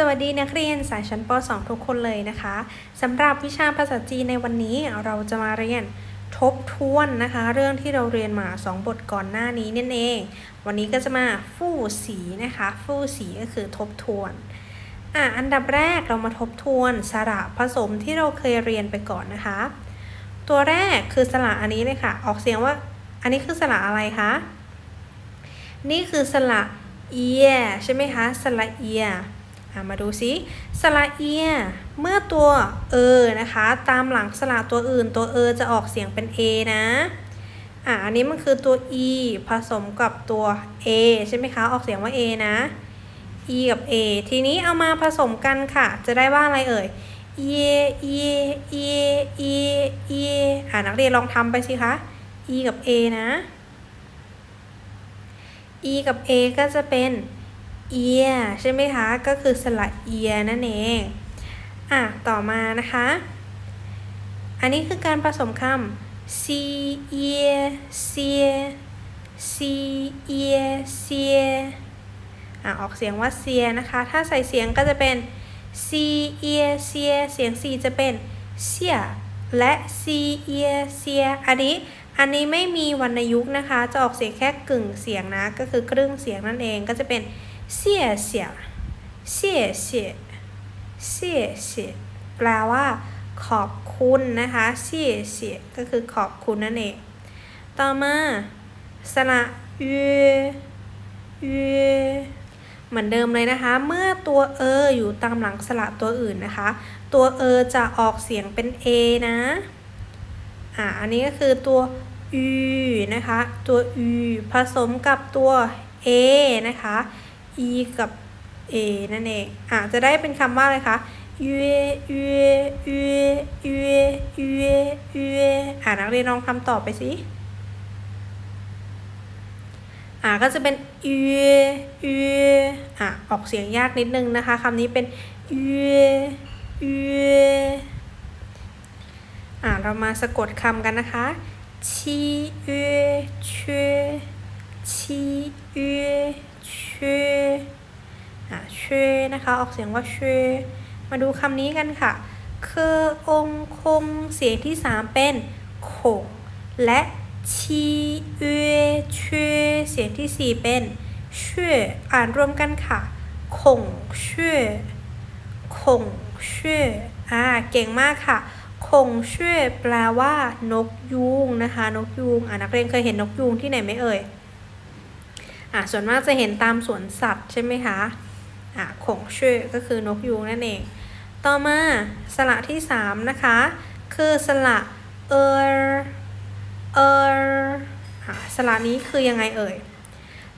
สวัสดีนักเรียนสายชั้นป .2 ทุกคนเลยนะคะสำหรับวิชาภาษาจีนในวันนี้เราจะมาเรียนทบทวนนะคะ เรื่องที่เราเรียนมา 2 บทก่อนหน้านี้นั่นเอง วันนี้ก็จะมาฟู่สีนะคะ ฟู่สีก็คือทบทวนอะอันดับแรกเรามาทบทวนสระผสมที่เราเคยเรียนไปก่อนนะคะ ตัวแรกคือสระอันนี้เลยค่ะ ออกเสียงว่าอันนี้คือสระอะไรคะนี่คือสระเอียใช่ไหมคะสระเอีย มาดูซิสระเอีย เมื่อตัวเออนะคะ ตามหลังสระตัวอื่น ตัวเออจะออกเสียงเป็น A นะอะอันนี้มันคือตัว E ผสมกับตัว A ใช่ไหมคะ ออกเสียงว่า A นะ E กับ A ทีนี้เอามาผสมกันค่ะ จะได้ว่าอะไรเอ่ย E E E E E อะนักเรียนลองทำไปสิคะ E กับ A นะ E กับ A ก็จะเป็น ear ใช่ไหมคะ ก็คือสระ ear นั่นเอง อะ ต่อมานะคะ อันนี้คือการผสมคำ c ear sear c ear sear อะ ออกเสียงว่า sear นะคะ ถ้าใส่เสียงก็จะเป็น c ear sear เสียง c จะเป็น sear และ c ear sear อันนี้อันนี้ไม่มีวรรณยุกต์นะคะ จะออกเสียงแค่กึ่งเสียงนะ ก็คือครึ่งเสียงนั่นเอง ก็จะเป็น 谢谢，谢谢，谢谢แปลว่า ขอบคุณนะคะ谢谢ก็คือขอบคุณนั่นเอง ต่อมา สระเยเยเหมือนเดิมเลยนะคะ เมื่อตัวเอออยู่ตามหลังสระตัวอื่นนะคะ ตัวเอจะออกเสียงเป็นเอนะ อ่า อันนี้ก็คือตัวอืนะคะ ตัวอืผสมกับตัวเอนะคะ e กับ a นั่นเอง อ่าจะได้เป็นคำว่าอะไรคะ u u u u u u อ่านักเรียนลองทำต่อไปสิ อ่าก็จะเป็น u u อ่าออกเสียงยากนิดนึงนะคะคำนี้เป็น u u อ่าเรามาสะกดคำกันนะคะชีเอช ชีเอชอ่าชนะคะ ออกเสียงว่าชมาดูคำนี้กันค่ะ คือองคงเสียงที่สามเป็นคงและชีเอชเสียงที่สี่เป็นช่อ่านรวมกันค่ะคงช่คงช่อ่าเก่งมากค่ะคงช่วยแปลว่านกยูงนะคะ นกยูงอ่านักเรียนเคยเห็นนกยูงที่ไหนไหมเอ่ย อ่าส่วนมากจะเห็นตามสวนสัตว์ใช่ไหมคะอ่าคงช่วยก็คือนกยูงนั่นเอง ต่อมาสระที่สามนะคะ คือสระเออเอออ่าสระนี้คือยังไงเอ่ย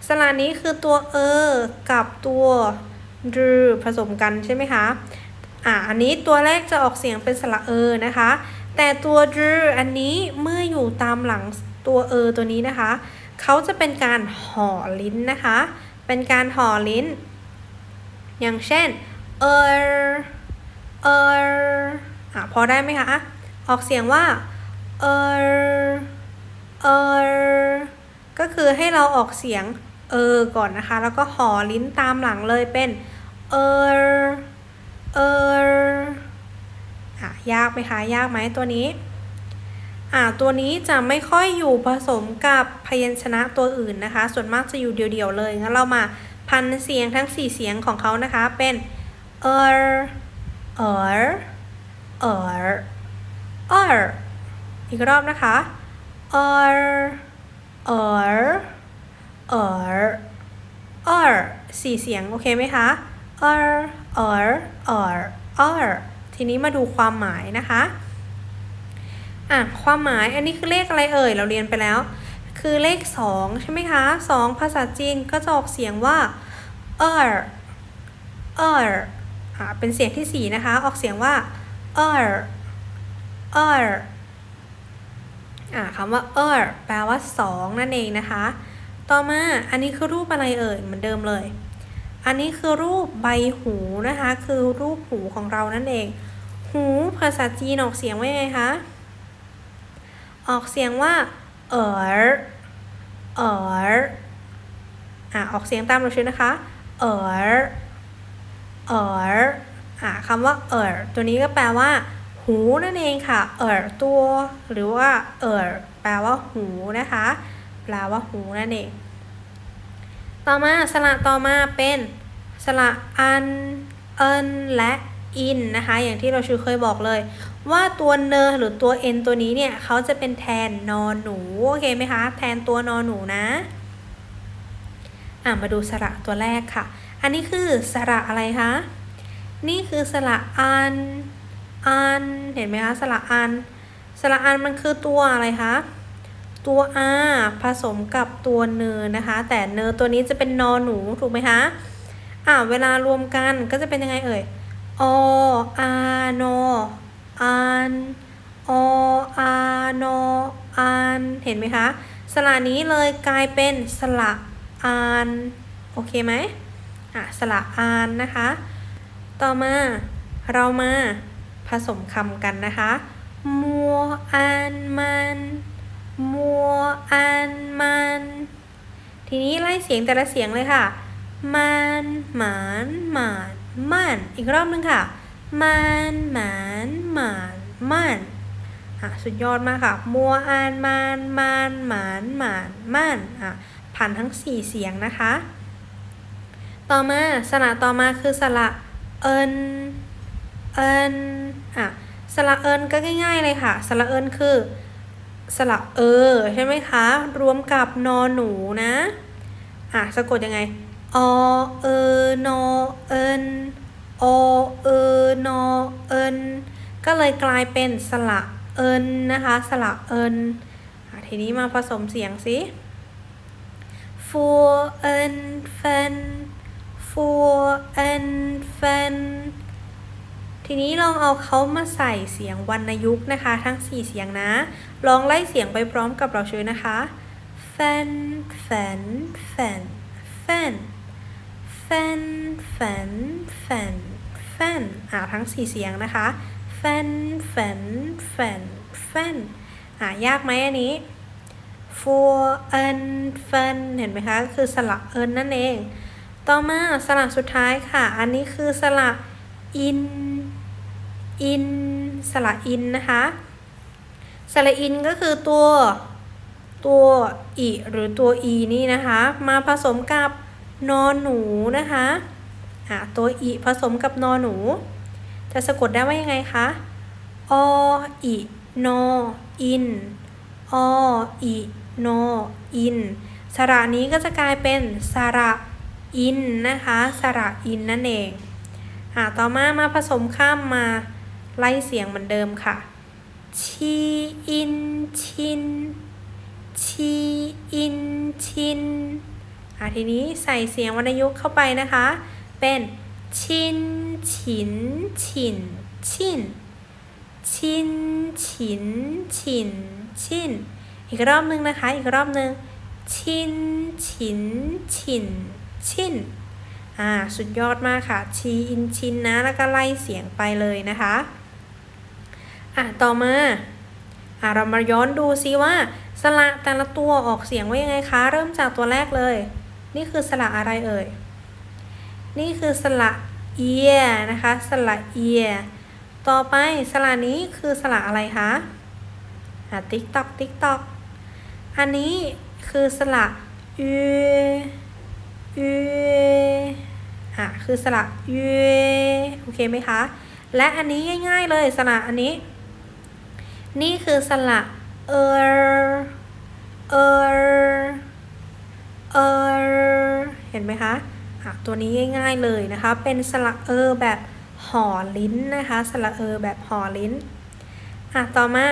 สระนี้คือตัวเออกับตัวรือผสมกันใช่ไหมคะอ่าอันนี้ตัวแรกจะออกเสียงเป็นสระเออนะคะ แต่ตัวดรอันนี้เมื่ออยู่ตามหลังตัวเออตัวนี้นะคะ เขาจะเป็นการห่อลิ้นนะคะ เป็นการห่อลิ้น อย่างเช่น เออเอออะพอได้ไหมคะ ออกเสียงว่า เออเออก็คือให้เราออกเสียง เออ ก่อนนะคะ แล้วก็ห่อลิ้นตามหลังเลยเป็น เออเอออะยากไหมคะ ยากไหมตัวนี้ อ่าตัวนี้จะไม่ค่อยอยู่ผสมกับพยัญชนะตัวอื่นนะคะ ส่วนมากจะอยู่เดี่ยวๆเลย งั้นเรามาพันเสียงทั้ง 4 เสียงของเขานะคะ เป็นเออเออเออเอออีกรอบนะคะเออเออเออเออสี่เสียง โอเคไหมคะเออเออเออเออทีนี้มาดูความหมายนะคะ อะความหมายอันนี้คือเลขอะไรเอ่ยเราเรียนไปแล้ว คือเลข 2 ใช่ไหมคะ 2 ภาษาจีนก็จะออกเสียงว่าเออเอออะเป็นเสียงที่ 4 นะคะ ออกเสียงว่าเออเอออะคำว่าเออแปลว่า 2 นั่นเองนะคะ ต่อมาอันนี้คือรูปอะไรเอ่ยเหมือนเดิมเลย อันนี้คือรูปใบหูนะคะ คือรูปหูของเรานั่นเอง หูภาษาจีนออกเสียงว่าไงคะ ออกเสียงว่า เอ๋อเอ๋ออะออกเสียงตามเราชื่อนะคะ เอ๋อเอ๋ออ่าคำว่าเอ๋อตัวนี้ก็แปลว่า หูนั่นเองค่ะ เอ๋อตัว หรือว่า เอ๋อแปลว่าหูนะคะ แปลว่าหูนั่นเอง ต่อมาสระต่อมาเป็นสระอัน เอิน และอินนะคะ อย่างที่เราชูเคยบอกเลย ว่าตัวเนอหรือตัวเอ็นตัวนี้เนี่ยเขาจะเป็นแทนนอนหนู โอเคไหมคะ แทนตัวนอนหนูนะอะมาดูสระตัวแรกค่ะ อันนี้คือสระอะไรคะ นี่คือสระอัน อัน เห็นไหมคะสระอัน สระอันมันคือตัวอะไรคะ ตัว r ผสมกับตัวเนอนะคะ แต่เนอตัวนี้จะเป็นนอหนูถูกไหมคะ อ่าเวลารวมกันก็จะเป็นยังไงเอ่ย อ อานอ นออานอันเห็นไหมคะ สระนี้เลยกลายเป็นสระอานโอเคไหมอะสระอานนะคะ ต่อมาเรามาผสมคำกันนะคะมัวอันมันมัวอันมัน ทีนี้ไล่เสียงแต่ละเสียงเลยค่ะ มันหมานหมานมันอีกรอบนึงค่ะ มันหมานหมานมันอะสุดยอดมากค่ะ มัวอันมันมันหมานหมานมันอะผ่านทั้ง 4 เสียงนะคะ ต่อมาสระต่อมาคือสระเอินเอินอะสระเอินก็ง่าย ๆเลยค่ะ สระเอินคือสระเออใช่ไหมคะ รวมกับนอหนูนะ อะสะกดยังไง อเออนอเอิน อเออนอเอินก็เลยกลายเป็นสระเอินนะคะสระเอินทีนี้มาผสมเสียงสิฟัวเอินเฟนฟัวเอินเฟนทีนี้ลองเอาเขามาใส่เสียงวรรณยุกต์นะคะ ทั้ง 4 เสียงนะ ลองไล่เสียงไปพร้อมกับเราช่วยนะคะแฟนแฟนแฟนแฟน แฟนแฟนแฟนแฟนอ่าทั้ง4เสียงนะคะแฟนแฟนแฟนแฟนอ่ายากไหมอันนี้ for n เฟนเห็นไหมคะ คือสระเอินนั่นเอง ต่อมาสระสุดท้ายค่ะ อันนี้คือสระ in in สระ in นะคะ สระ in ก็คือตัวตัวอีหรือตัว e นี่นะคะ มาผสมกับ นอนหนูนะคะอะตัวอีผสมกับนอนหนู จะสะกดได้ว่ายังไงคะออีนอินออีนออินสระนี้ก็จะกลายเป็นสระอินนะคะสระอินนั่นเองอะต่อมามาผสมข้ามมาไล่เสียงเหมือนเดิมค่ะชีอินชินชีอินชิน อะทีนี้ใส่เสียงวรรณยุกต์เข้าไปนะคะ เป็นชินฉินฉินชินชินฉินฉินชินอีกรอบนึงนะคะ อีกรอบนึงชินฉินฉินชินอ่าสุดยอดมากค่ะ ชีอินชินนะ แล้วก็ไล่เสียงไปเลยนะคะ อะต่อมาอะเรามาย้อนดูซิว่าสระแต่ละตัวออกเสียงว่ายังไงคะ เริ่มจากตัวแรกเลย นี่คือสระอะไรเอ่ย นี่คือสระเอียนะคะ สระเอียต่อไปสระนี้คือสระอะไรคะอะติ๊กตอกติ๊กตอกอันนี้คือสระเอเออะคือสระเอโอเคไหมคะ และอันนี้ง่าย ๆเลยสระอันนี้ นี่คือสระเออเออ เออเห็นไหมคะะตัวนี้ง่าย ๆเลยนะคะ เป็นสระเออแบบห่อลิ้นนะคะ สระเออแบบห่อลิ้นอะต่อมา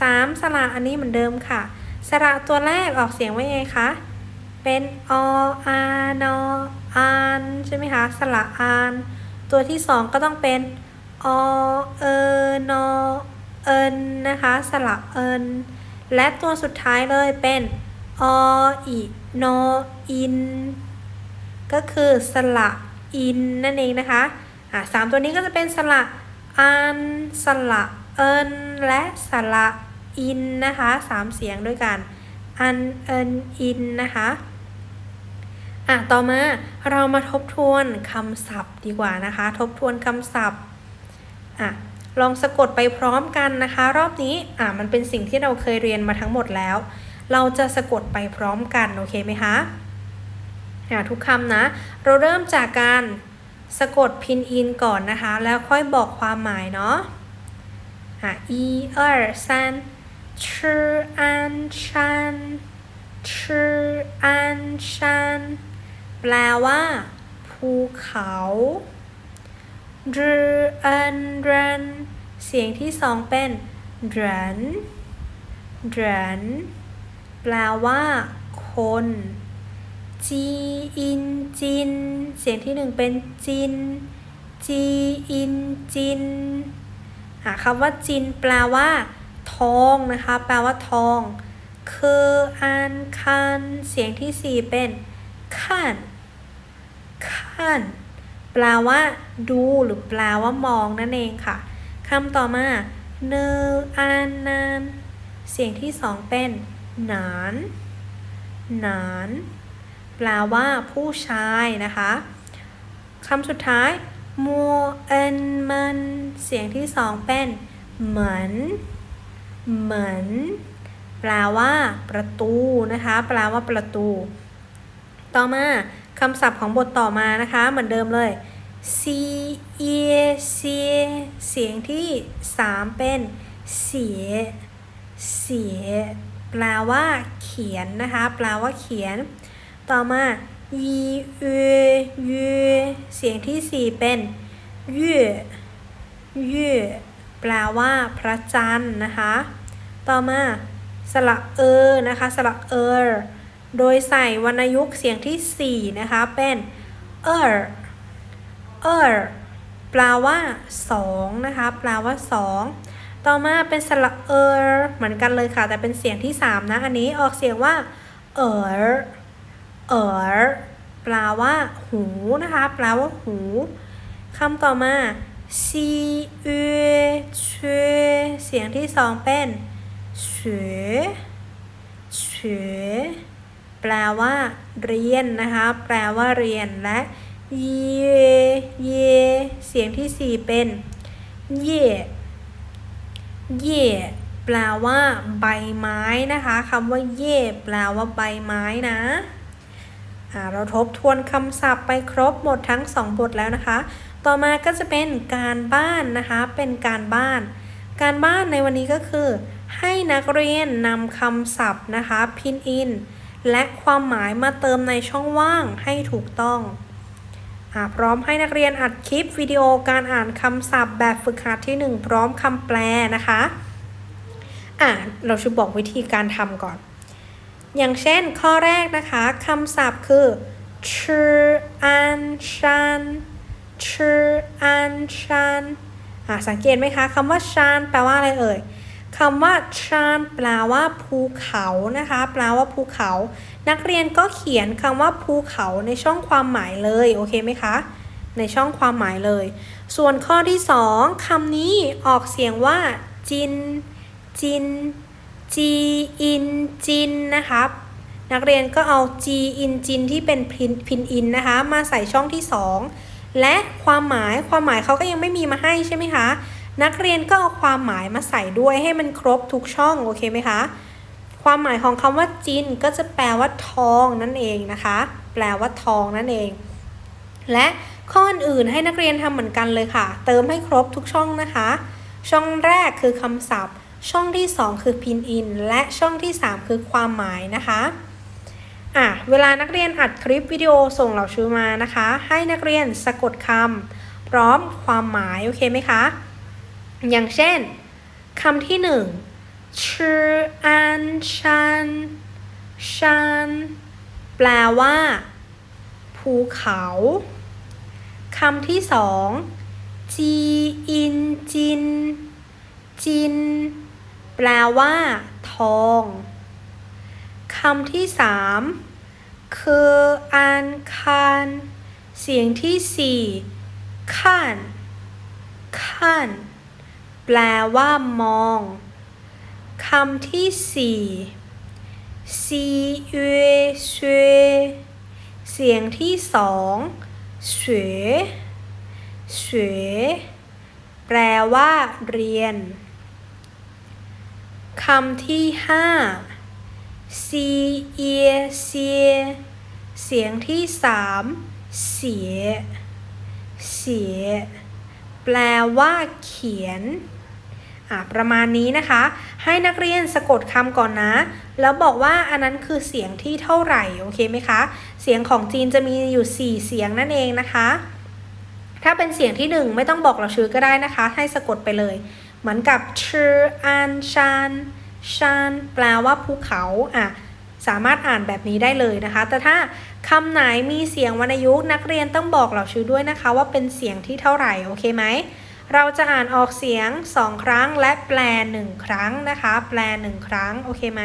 สามสระอันนี้เหมือนเดิมค่ะ สระตัวแรกออกเสียงว่าไงคะ เป็นออานออานใช่ไหมคะ สระอาน ตัวที่สองก็ต้องเป็นอเอนอเอินนะคะ สระเอิน และตัวสุดท้ายเลยเป็นออี นออิน ก็คือสระอินนั่นเองนะคะอะสามตัวนี้ก็จะเป็นสระอัน สระเอิน และสระอินนะคะสามเสียงด้วยกันอันเอินอินนะคะอะต่อมาเรามาทบทวนคำศัพท์ดีกว่านะคะ ทบทวนคำศัพท์อะลองสะกดไปพร้อมกันนะคะ รอบนี้อะมันเป็นสิ่งที่เราเคยเรียนมาทั้งหมดแล้ว เราจะสะกดไปพร้อมกันโอเคไหมคะทุกคำนะ เราเริ่มจากการสะกดพินอินก่อนนะคะ แล้วค่อยบอกความหมายเนาะอะอีเออร์ซันชื่ออันชันชื่ออันชันแปลว่า ภูเขารืออันรันเสียงที่สองเป็นรันรัน แปลว่า คนจีอินจิน เสียงที่หนึ่งเป็นจิน จีอินจินอะคำว่าจิน แปลว่า ทองนะคะ แปลว่าทองคืออันคัน เสียงที่สี่เป็นขันขันแปลว่า ดูหรือแปลว่ามองนั่นเองค่ะคำต่อมาเนอันนานเสียงที่สองเป็น หนานหนานแปลว่าผู้ชายนะคะคำสุดท้ายมัวเอ็นมันเสียงที่สองเป็นเหมือนเหมือนแปลว่า ประตูนะคะ แปลว่าประตู ต่อมาคำศัพท์ของบทต่อมานะคะ เหมือนเดิมเลย c e c เสียงที่สามเป็นเสียเสีย แปลว่าเขียนนะคะแปลว่าเขียน ต่อมา y u u เสียงที่สี่เป็นย่ย่แปลว่าพระจันทร์นะคะ ต่อมาสระเออนะคะสระเออโดยใส่วรรณยุกต์เสียงที่สี่นะคะ เป็นเออเออแปลว่าสองนะคะ แปลว่าสอง ต่อมาเป็นสระเออเหมือนกันเลยค่ะ แต่เป็นเสียงที่สามนะ อันนี้ออกเสียงว่า เออเออแปลว่า หูนะคะแปลว่าหูคำต่อมาซีเอชเสียงที่สองเป็นเฉเฉแปลว่า เรียนนะคะ แปลว่าเรียนและเยเยเสียงที่สี่เป็นเย่ เย่แปลว่าใบไม้นะคะคำว่าเย่แปลว่าใบไม้นะเราทบทวนคำศัพท์ไปครบหมดทั้งสองบทแล้วนะคะ ต่อมาก็จะเป็นการบ้านนะคะ เป็นการบ้าน การบ้านในวันนี้ก็คือ ให้นักเรียนนำคำศัพท์นะคะ พินอิน และความหมายมาเติมในช่องว่างให้ถูกต้อง พร้อมให้นักเรียนอัดคลิปวิดีโอการอ่านคำศัพท์แบบฝึกหัดที่ 1 พร้อมคำแปลนะคะอะเราจะบอกวิธีการทำก่อน อย่างเช่นข้อแรกนะคะคำศัพท์คือชื่ออันชันชื่ออันชันอะสังเกตไหมคะคำว่าชันแปลว่าอะไรเอ่ย คำว่าชันแปลว่าภูเขานะคะแปลว่าภูเขา นักเรียนก็เขียนคำว่าภูเขาในช่องความหมายเลยโอเคไหมคะ ในช่องความหมายเลย ส่วนข้อที่สองคำนี้ออกเสียงว่าจิน จิน จีอิน จินนะคะนักเรียนก็เอา G อินจินที่เป็นพินพินอินนะคะ มาใส่ช่องที่ 2 และความหมายความหมายเขาก็ยังไม่มีมาให้ใช่ไหมคะ นักเรียนก็เอาความหมายมาใส่ด้วยให้มันครบทุกช่องโอเคไหมคะ ความหมายของคำว่าจินก็จะแปลว่าทองนั่นเองนะคะ แปลว่าทองนั่นเอง และข้ออื่นให้นักเรียนทำเหมือนกันเลยค่ะ เติมให้ครบทุกช่องนะคะ ช่องแรกคือคำศัพท์ ช่องที่ 2 คือพินอิน และช่องที่ 3 คือความหมายนะคะอะเวลานักเรียนอัดคลิปวิดีโอส่งเหล่าชูมานะคะ ให้นักเรียนสะกดคำพร้อมความหมายโอเคไหมคะ อย่างเช่นคำที่หนึ่งชื่ออันชันชันแปลว่า ภูเขาคำที่สองจีอินจิน จิน แปลว่า ทองคำที่สามคืออันคานเสียงที่สี่ขันขัน แปลว่ามองคำที่สี่ซีเอเซเสียงที่สอง学学แปลว่าเรียนคำที่ห้าซีเอเซียเสียงที่สามเสีย เสีย แปลว่าเขียน อะประมาณนี้นะคะ ให้นักเรียนสะกดคำก่อนนะ แล้วบอกว่าอันนั้นคือเสียงที่เท่าไหร่โอเคไหมคะ เสียงของจีนจะมีอยู่ 4 เสียงนั่นเองนะคะ ถ้าเป็นเสียงที่ 1 ไม่ต้องบอกเราชื่อก็ได้นะคะ ให้สะกดไปเลย เหมือนกับชื่ออันชานชานแปลว่าภูเขาอะสามารถอ่านแบบนี้ได้เลยนะคะ แต่ถ้าคำไหนมีเสียงวรรณยุกต์นักเรียนต้องบอกเราชื่อด้วยนะคะ ว่าเป็นเสียงที่เท่าไหร่โอเคไหม เราจะอ่านออกเสียง 2 ครั้งและแปล 1 ครั้งนะคะ แปล 1 ครั้ง โอเคไหม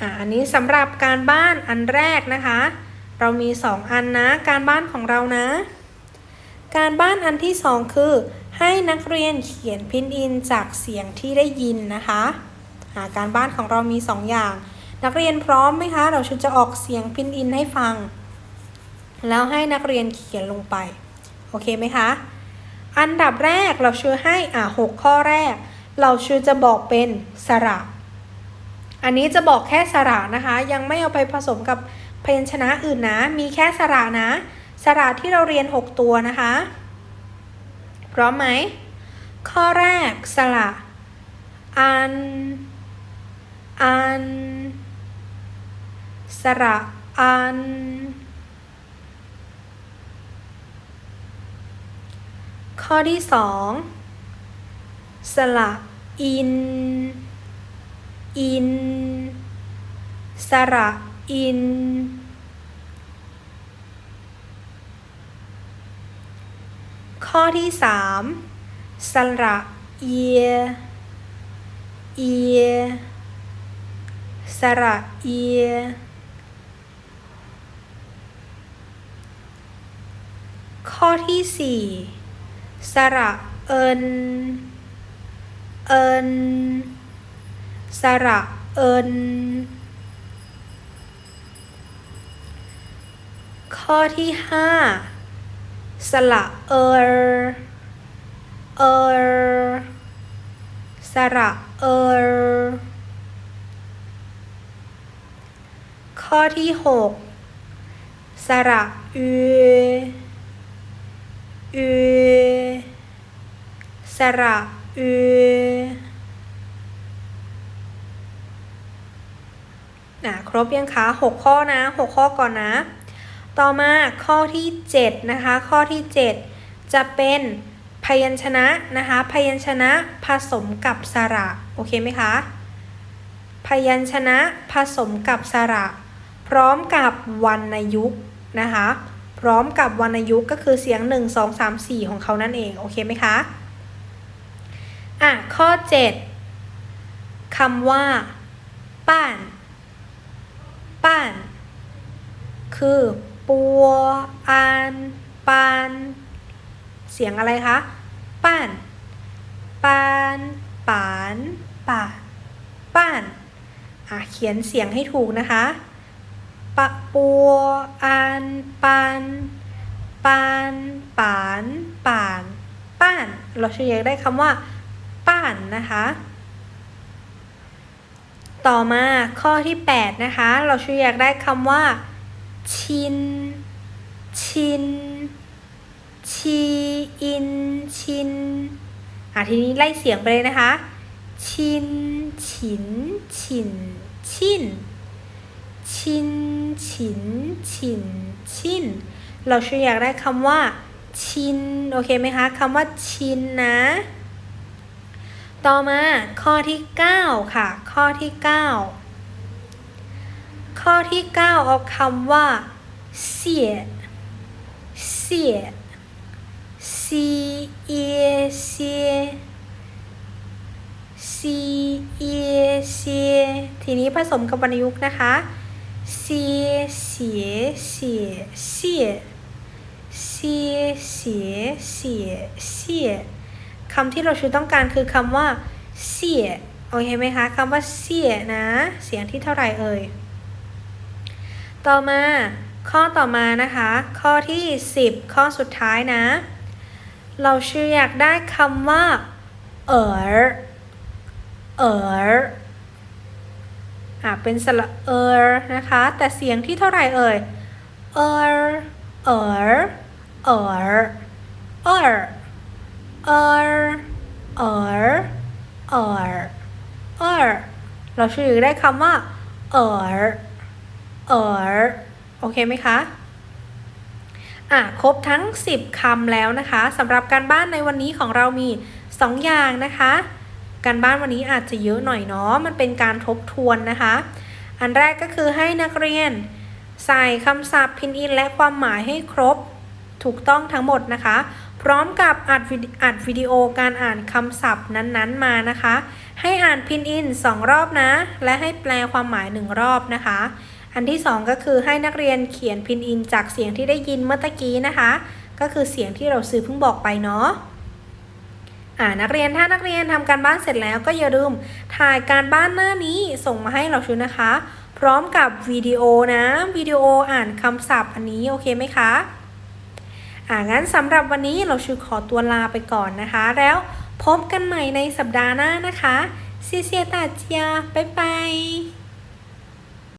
อะอันนี้สำหรับการบ้านอันแรกนะคะ เรามี 2 อันนะ การบ้านของเรานะ การบ้านอันที่ 2 คือ ให้นักเรียนเขียนพินอินจากเสียงที่ได้ยินนะคะะการบ้านของเรามี 2 อย่าง นักเรียนพร้อมไหมคะ เราชุดจะออกเสียงพินอินให้ฟัง แล้วให้นักเรียนเขียนลงไป โอเคไหมคะ อันดับแรกเราชื่อให้อะหกข้อแรก เราชื่อจะบอกเป็นสระ อันนี้จะบอกแค่สระนะคะ ยังไม่เอาไปผสมกับพยัญชนะอื่นนะ มีแค่สระนะ สระที่เราเรียน 6 ตัวนะคะ พร้อมไหม ข้อแรกสระอัน อัน สระอัน ข้อที่สองสระอิน อิน สระอิน ข้อที่สามสระเอีย เอีย สระเอีย ข้อที่สี่ สระเอิน เอิน สระเอิน ข้อที่ห้าสระเออเออสระเออข้อที่หกสระอือ อือสระอืออะครบยังคะหกข้อนะหกข้อก่อนนะ ต่อมาข้อที่7นะคะ ข้อที่7จะเป็นพยัญชนะนะคะ พยัญชนะผสมกับสระ โอเคไหมคะ พยัญชนะผสมกับสระ พร้อมกับวรรณยุกต์นะคะ ร้อมกับวรรณยุกต์ก็คือเสียง 1 2 3 4 ของเขานั่นเอง โอเคไหมคะ อะ ข้อ 7คำว่าป้านป้านคือปัวอานปานเสียงอะไรคะป้านปานปานป่านป้านอะเขียนเสียงให้ถูกนะคะปะปัวอาน ปานปานปานป่านป้าน เราจะเรียกได้คำว่า ป้านนะคะ ต่อมาข้อที่ 8 นะคะ เราช่วยอยากได้คำว่า ชิน ชิน ชีอิน ชินอะทีนี้ไล่เสียงไปเลยนะคะ ชิน ฉิน ฉิน ชิน ชินฉินฉินชินเราช่วยอยากได้คำว่า ชิน โอเคไหมคะคำว่าชินนะ ต่อมาข้อที่ 9 ค่ะ ข้อที่ 9 ข้อที่ 9 เอาคำว่าเสียเสียซีเอเซียซีเอเซียทีนี้ผสมกับวรรณยุกต์นะคะ เสียเสียเสียเสียเสียเสียเสียเสียคำที่เราชูต้องการคือคำว่าเสียโอเคไหมคะคำว่าเสียนะ เสียงที่เท่าไหร่เอ่ยต่อมาข้อต่อมานะคะ ข้อที่ 10 ข้อสุดท้ายนะ เราชื่ออยากได้คำว่าเอ๋อเอ๋อ อะเป็นสระเออนะคะ แต่เสียงที่เท่าไหร่เอ่ยเออเอ๋อเอ๋อเอ๋อเอ๋อเอ๋อเอ๋อเอ๋อเราชื่ออยได้คำว่าเอ๋อเอ๋อโอเคไหมคะอะครบทั้ง 10คำแล้วนะคะสำหรับการบ้านในวันนี้ของเรามี 2 อย่างนะคะ การบ้านวันนี้อาจจะเยอะหน่อยเนาะมันเป็นการทบทวนนะคะ อันแรกก็คือให้นักเรียน ใส่คำศัพท์พินอิน และความหมายให้ครบถูกต้องทั้งหมดนะคะ พร้อมกับอัดวิดีอัดวิดีโอการอ่านคำศัพท์นั้นๆมานะคะ ให้อ่านพินอิน 2 รอบนะ และให้แปลความหมาย 1 รอบนะคะ อันที่ 2 ก็คือให้นักเรียนเขียนพินอิน จากเสียงที่ได้ยินเมื่อตะกี้นะคะ ก็คือเสียงที่เราซื้อเพิ่งบอกไปเนาะ อ่านักเรียนถ้านักเรียนทำการบ้านเสร็จแล้วก็อย่าลืมถ่ายการบ้านหน้านี้ส่งมาให้เราชูนะคะ พร้อมกับวิดีโอนะวิดีโออ่านคำศัพท์อันนี้โอเคไหมคะอ่างั้นสำหรับวันนี้เราชูขอตัวลาไปก่อนนะคะ แล้วพบกันใหม่ในสัปดาห์หน้านะคะซีเซียตาเจียบ๊ายบาย